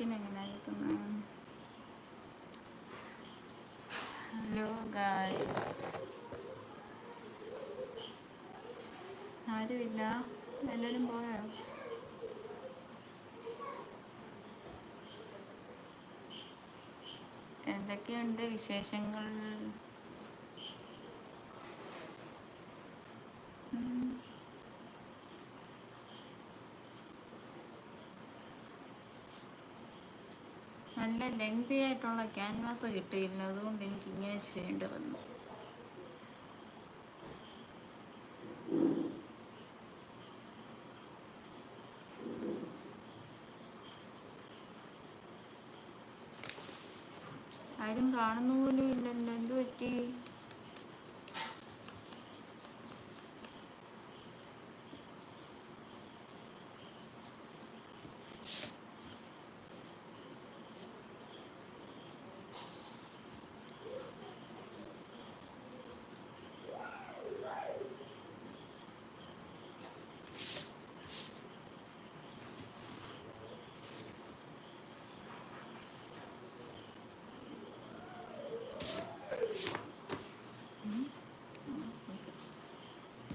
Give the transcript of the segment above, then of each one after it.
പിന്നെ എങ്ങനെ കിട്ടുന്നത് ഹലോ ഗായ്സ് ആരുമില്ല? എല്ലാവരും പോയോ? എന്തൊക്കെയുണ്ട് വിശേഷങ്ങൾ? നല്ല ലെങ്തി ആയിട്ടുള്ള ക്യാൻവാസ് കിട്ടിയില്ല അതുകൊണ്ട് എനിക്ക് ഇങ്ങനെ ചെയ്യേണ്ടി വന്നു. ആരും കാണുന്ന പോലും ഇല്ലല്ലോ. എന്ത് പറ്റി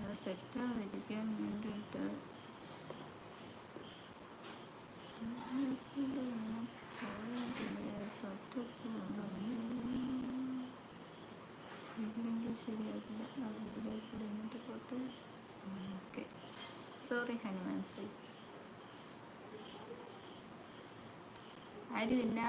അത് തെറ്റാതിരിക്കാൻ വേണ്ടിയിട്ട് സോറി ഹനുമാൻ ശ്രീ ആരുമില്ല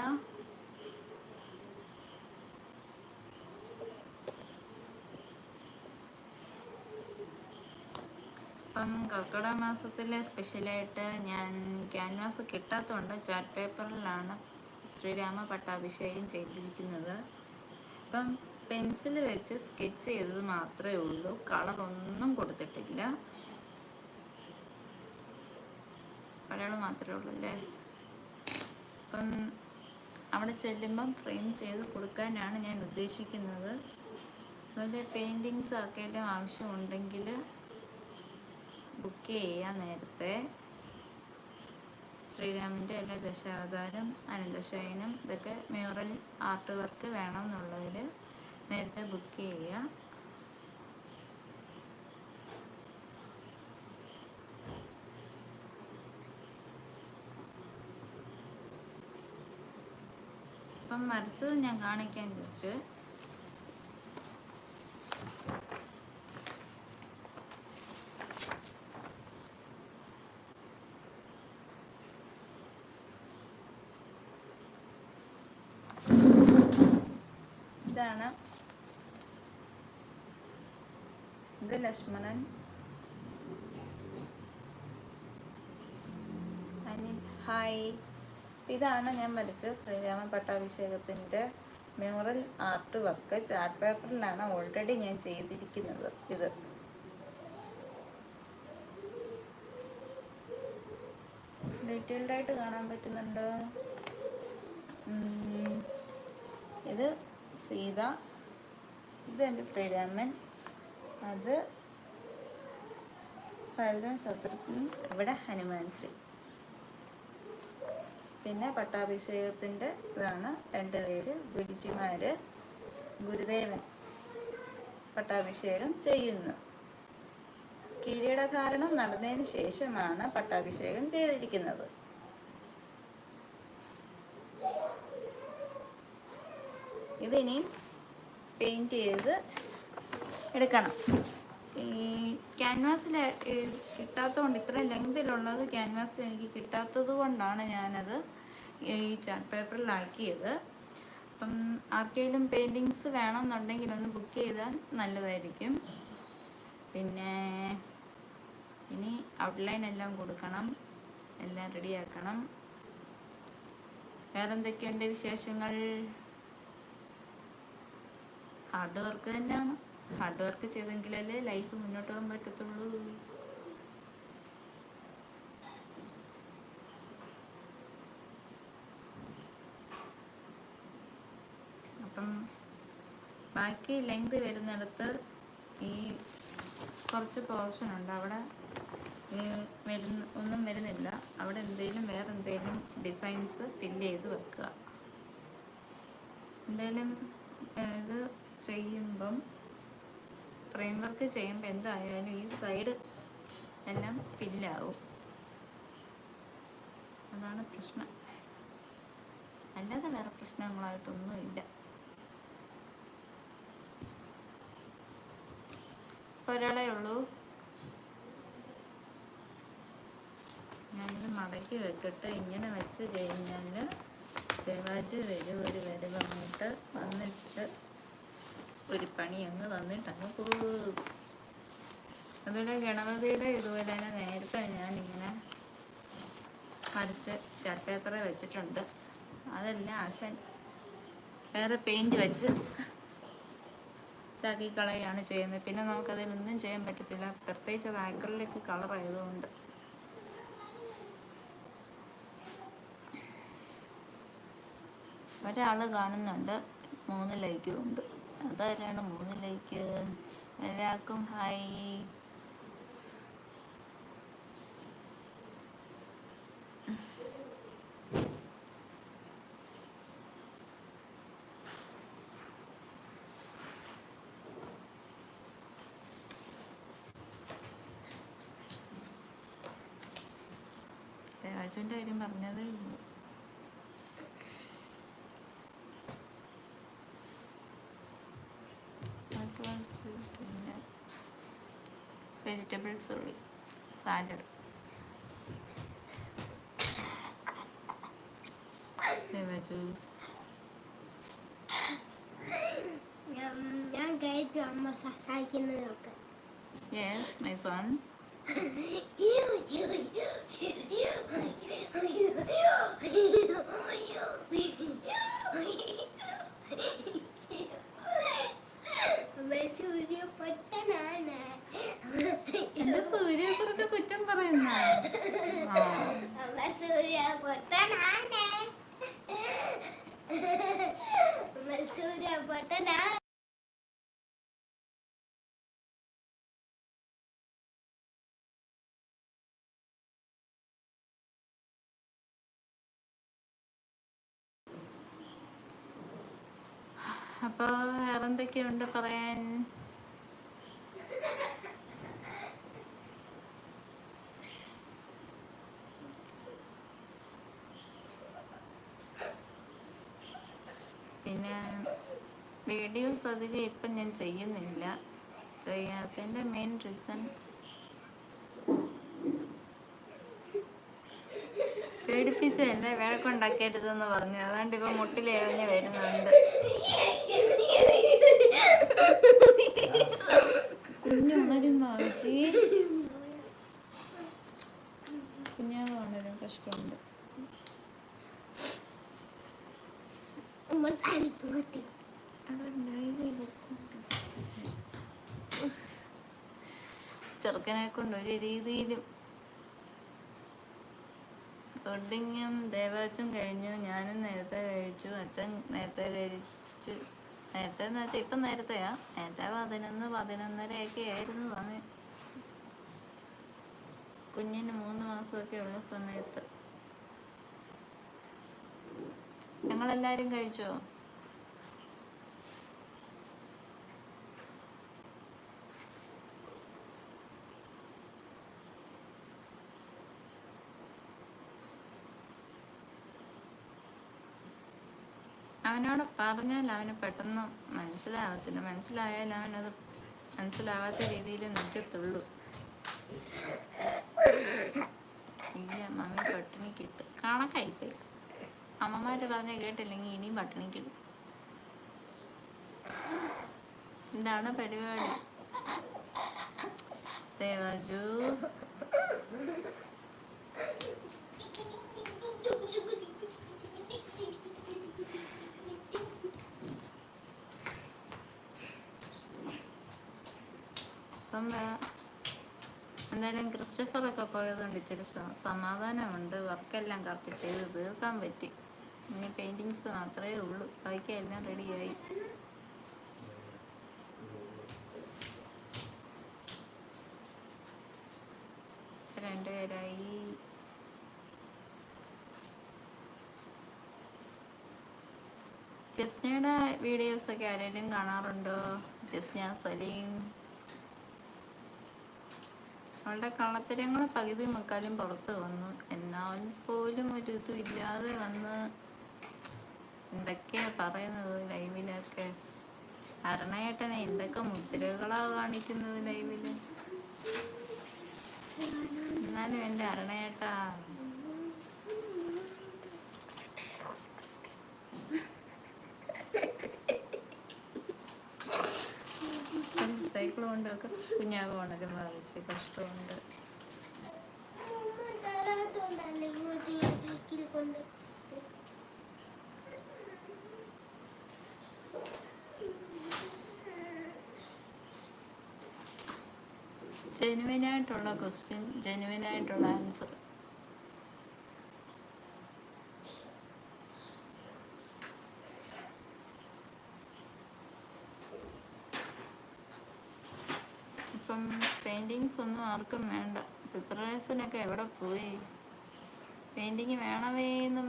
ഇപ്പം കർക്കിടക മാസത്തിൽ സ്പെഷ്യലായിട്ട് ഞാൻ ക്യാൻവാസ് കിട്ടാത്തതുകൊണ്ട് ചാർട്ട് പേപ്പറിലാണ് ശ്രീരാമ പട്ടാഭിഷേകം ചെയ്തിരിക്കുന്നത്. അപ്പം പെൻസിൽ വെച്ച് സ്കെച്ച് ചെയ്തത് മാത്രമേ ഉള്ളൂ. കളറൊന്നും കൊടുത്തിട്ടില്ല. പടയാളം മാത്രമേ ഉള്ളൂ അല്ലേ? അപ്പം അവിടെ ചെല്ലുമ്പം ഫ്രെയിം ചെയ്ത് കൊടുക്കാനാണ് ഞാൻ ഉദ്ദേശിക്കുന്നത്. അതുപോലെ പെയിന്റിങ്സ് ആക്കേണ്ട ആവശ്യമുണ്ടെങ്കിൽ ബുക്ക് ചെയ്യാൻ നേരത്തെ ശ്രീരാമിന്റെ എല്ലാ ദശാവതാരം അനന്തശയനം ഇതൊക്കെ മ്യൂറൽ ആർട്ട് വർക്ക് വേണം വേണമെന്നുള്ളതിൽ നേരത്തെ ബുക്ക് ചെയ്യുക. അപ്പം വരച്ചത് ഞാൻ കാണിക്കാൻ ജസ്റ്റ്. ഇതാണ്. ഇത് ലക്ഷ്മണൻ. ഹായ്. ഇതാണ് ഞാൻ വരച്ച ശ്രീരാമ പട്ടാഭിഷേകത്തിന്റെ മ്യൂറൽ ആർട്ട് വർക്ക്. ചാർട്ട് പേപ്പറിലാണ് ഓൾറെഡി ഞാൻ ചെയ്തിരിക്കുന്നത് ഇത്. ഡീറ്റെയിൽഡായിട്ട് കാണാൻ പറ്റുന്നുണ്ടോ? ഇത് സീത. ഇത് എന്റെ ശ്രീരാമൻ. അത് ഭരതൻ ശത്രുഘ്നൻ ഇവിടെ ഹനുമാൻ ശ്രീ. പിന്നെ പട്ടാഭിഷേകത്തിന്റെ ഇതാണ് രണ്ട് പേര് ഗുരുജിമാർ ഗുരുദേവൻ പട്ടാഭിഷേകം ചെയ്യുന്നു. കിരീടധാരണം നടന്നതിന് ശേഷമാണ് പട്ടാഭിഷേകം ചെയ്തിരിക്കുന്നത്. ഇതിനി പെയിന്റ് ചെയ്ത് എടുക്കണം. ഈ ക്യാൻവാസിൽ കിട്ടാത്തതുകൊണ്ട് ഇത്ര ലെങ്തിലുള്ളത് ക്യാൻവാസിൽ എനിക്ക് കിട്ടാത്തത് കൊണ്ടാണ് ഞാനത് ഈ ചാർട്ട് പേപ്പറിലാക്കിയത് അപ്പം ആർക്കെങ്കിലും പെയിന്റിങ്സ് വേണമെന്നുണ്ടെങ്കിൽ ഒന്ന് ബുക്ക് ചെയ്താൽ നല്ലതായിരിക്കും. പിന്നെ ഇനി ഔട്ട്ലൈൻ എല്ലാം കൊടുക്കണം. എല്ലാം റെഡിയാക്കണം വേറെന്തൊക്കെയുണ്ട് വിശേഷങ്ങൾ? ഹാർഡ് വർക്ക് തന്നെയാണ്. ഹാർഡ് വർക്ക് ചെയ്തെങ്കിലല്ലേ ലൈഫ് മുന്നോട്ട് പോകാൻ പറ്റത്തുള്ളൂ. അപ്പം ബാക്കി ലെങ്ത് വരുന്നിടത്ത് ഈ കുറച്ച് പോർഷൻ ഉണ്ട്. അവിടെ വരുന്ന ഒന്നും വരുന്നില്ല. അവിടെ എന്തെങ്കിലും വേറെ എന്തെങ്കിലും ഡിസൈൻസ് ഫില്ല് ചെയ്ത് വെക്കുക. എന്തായാലും ഇത് ചെയ്യുമ്പം ഫ്രെയിം വർക്ക് ചെയ്യുമ്പോൾ എന്തായാലും ഈ സൈഡ് എല്ലാം ഫില്ലാവും അതാണ് പ്രശ്നം. അല്ലാതെ വേറെ പ്രശ്നങ്ങളായിട്ടൊന്നുമില്ല. ഒരാളേ ഉള്ളൂ. ഞാനിത് മടക്കി വെക്കട്ടെ. ഇങ്ങനെ വെച്ച് കഴിഞ്ഞാൽ ദേവാജ് വരും ഒരു വരവ് അങ്ങോട്ട് വന്നിട്ട് ഒരു പണി അങ്ങ് തന്നിട്ട് അങ്ങ് പോകും അതുപോലെ ഗണപതിയുടെ ഇതുപോലെ തന്നെ നേരത്തെ ഞാനിങ്ങനെ വരച്ച് ചാർട്ട് പേപ്പറിൽ വെച്ചിട്ടുണ്ട്. അതെല്ലാം ആശാൻ വേറെ പെയിന്റ് വെച്ച് ഇതാക്കി കളയാണ് ചെയ്യുന്നത്. പിന്നെ നമുക്കതിലൊന്നും ചെയ്യാൻ പറ്റത്തില്ല. പ്രത്യേകിച്ച് അത് ആക്രലിക്ക് കളർ ആയതുകൊണ്ട്. ഒരാൾ കാണുന്നുണ്ട്. മൂന്ന് ലൈക്കും ഉണ്ട്. അതാരാണ് മൂന്നിലേക്ക് എല്ലാവർക്കും ഹായ്. രാജുവിന്റെ കാര്യം പറഞ്ഞതേ ഉള്ളൂ പിന്നെ വെജിറ്റബിൾസ് ഉള്ളി സാലഡ് രാജു ഞാൻ ഞാൻ കേട്ടു അമ്മ സംസാരിക്കുന്നതൊക്കെ യെസ് മൈ സൺ അമ്മ സൂര്യ പൊട്ടനാണ് അപ്പൊ വേറെന്തൊക്കെയുണ്ട് പറയാൻ? പിന്നെ വീഡിയോസ് അധികം ഇപ്പം ഞാൻ ചെയ്യുന്നില്ല. ചെയ്യാത്തതിന്റെ മെയിൻ റീസൺ പേടിപ്പിച്ച് എന്നെ വഴക്കുണ്ടാക്കരുതെന്ന് പറഞ്ഞു. അതുകൊണ്ട് ഇപ്പം മുട്ടിലേറിഞ്ഞ് വരുന്നുണ്ട്. കുഞ്ഞുണരുന്നോ ചേച്ചി കഷ്ടമുണ്ട് ചെറുക്കനെ കൊണ്ട് ഒരു രീതിയിലും ഫുഡിങ്ങും ദേവാച്ചും കഴിഞ്ഞു ഞാനും നേരത്തെ കഴിച്ചു അച്ഛൻ നേരത്തെ കഴിച്ചു. നേരത്തെ നേരത്തെ ഇപ്പം നേരത്തെയാ. നേരത്തെ പതിനൊന്ന് പതിനൊന്നരയൊക്കെ ആയിരുന്നു സമയം. കുഞ്ഞിന് മൂന്ന് മാസമൊക്കെ ഉള്ള സമയത്ത്. ഞങ്ങളെല്ലാരും കഴിച്ചോ? അവനോട് പറഞ്ഞാൽ അവന് പെട്ടെന്ന് മനസ്സിലാവത്തില്ല. മനസ്സിലായാൽ അവനത് മനസ്സിലാവാത്ത രീതിയിൽ നിൽക്കത്തുള്ളൂ. ഇല്ല മമ്മി പട്ടിണി കിട്ട്. കണക്കായിപ്പോയി. അമ്മമാര് പറഞ്ഞ കേട്ടില്ലെങ്കിൽ ഇനിയും പട്ടിണി കിട്ടും. എന്താണ് പരിപാടി? ദേവാജു. എന്തായാലും ക്രിസ്റ്റഫറൊക്കെ പോയതുകൊണ്ട് ഇച്ചിരി സമാധാനമുണ്ട്. വർക്കെല്ലാം കറക്റ്റ് ചെയ്ത് തീർക്കാൻ പറ്റി. ഇനി പെയിന്റിങ്സ് മാത്രമേ ഉള്ളൂ. ബാക്കി എല്ലാം റെഡിയായി രണ്ടുപേരായി. ജസ്നയുടെ വീഡിയോസൊക്കെ ആരെങ്കിലും കാണാറുണ്ടോ? ജസ്ന സലീം അവളുടെ കള്ളത്തരങ്ങൾ പകുതി മുക്കാലും പുറത്ത് വന്നു. എന്നാൽ പോലും ഒരു ഇതും ഇല്ലാതെ വന്ന് എന്തൊക്കെയാ പറയുന്നത് ലൈവിലൊക്കെ? അരണയേട്ടനെ എന്തൊക്കെ മുദ്രകളാ കാണിക്കുന്നത് ലൈവിൽ? എന്നാലും എന്റെ അരണയേട്ടാ കൊണ്ടൊക്കെ കുഞ്ഞാവ് ഉണരുന്ന വെച്ച് കഷ്ടമുണ്ട്. ജെനുവിനായിട്ടുള്ള ക്വസ്റ്റ്യൻ ജെനുവിനായിട്ടുള്ള ആൻസർ ഇപ്പം പെയിന്റിങ്സ് ഒന്നും ആർക്കും വേണ്ട. ചിത്രരസനൊക്കെ എവിടെ പോയി? പെയിന്റിങ് വേണമേ എന്നും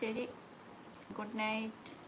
ശരി. Good night.